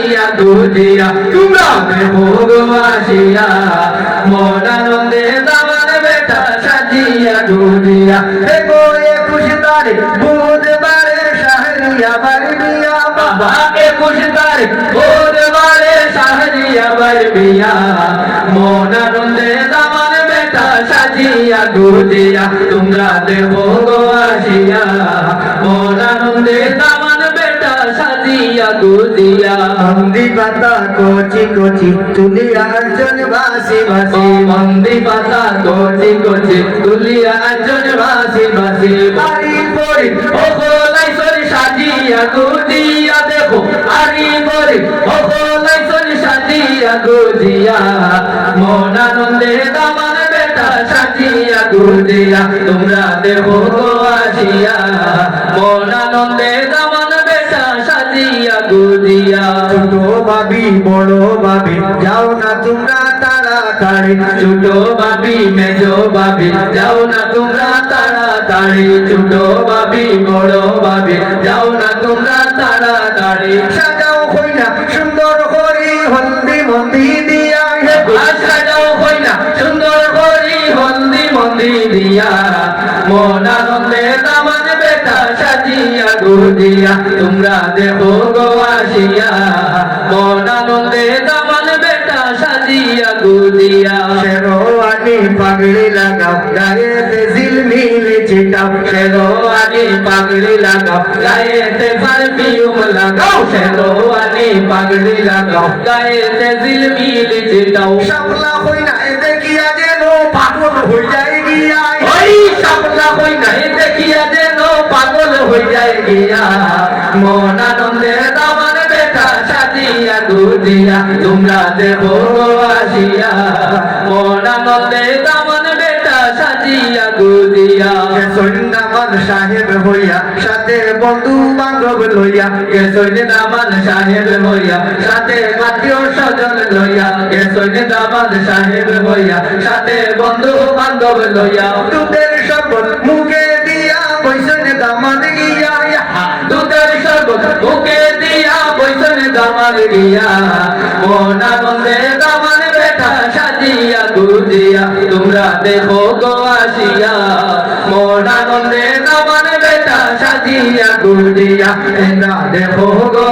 সাজিয়া গুজিয়া তোমরা মন আনন্দে দামান বেটা সাজিয়া গুজিয়া দেখো একুশ তারিখ, বুধবারে শাহরিয়া বাড়িয়া। বাবা, একুশ তারিখ, বুধবারে শাহরিয়া বাড়িয়া। মন আনন্দে দামান বেটা সাজিয়া গুজিয়া তোমরা দেখো গো সাজিয়া গুজিয়া মন্দি পাতা কচি কচি তুলিয়া জন বাসি ও বাসি পাতা কচি কচি তুলিয়া একজন বাসি বাসি। বাড়ি পড়ি ও খোলাই সরি সাজিয়া গুজিয়া দেখো। আরি পড়ি ও খোলাই সরি সাজিয়া গুজিয়া। মন আনন্দে দামান বেটা সাজিয়া তোমরা দেখো গো আসিয়া। মন আনন্দে দামান গুজিয়া ছোট ভাবি, বড় ভাবি, যাও না তোমরা তাড়াতাড়ি। ছোট বাবি মেজ বাবি যাও না তোমরা তাড়াতাড়ি। ছোট বাবি বড় বাবি যাও না তোমরা তাড়াতাড়ি। সাজাও হইনা, সুন্দর করি হলদি মন্দি দিয়া। যাও হই না সুন্দর করি হলদি মন্দি দিয়া। মন আনন্দে দামান বেটা সাজিয়া গুজিয়া। তোমরা দেখো গো আসিয়া মন আনন্দে দামান বেটা সাজিয়া গুজিয়া। শেরওয়ানি পাগড়ি লাগাও গায়েতে ঝিলমিল চিটাও শেরওয়ানি পাগড়ি লাগাও গায়েতে পারফিউম লাগাও। শেরওয়ানি পাগড়ি লাগাও গায়েতে জিলমিল চিটাও শাপলা হইনা এ তোমরা দেবো সাথে বন্ধু বান্ধব লইয়া কেশনে দামান সাহেব হইয়া, সাথে আত্মীয় স্বজন লইয়া কেশনে দামান সাহেব বন্ধু বান্ধব লইয়া শপথ গিয়া মন আনন্দে দামান বেটা সাজিয়া গুজিয়া তোমরা দেখো গো আসিয়া। মন আনন্দে দামান বেটা সাজিয়া গুজিয়া দেখো গো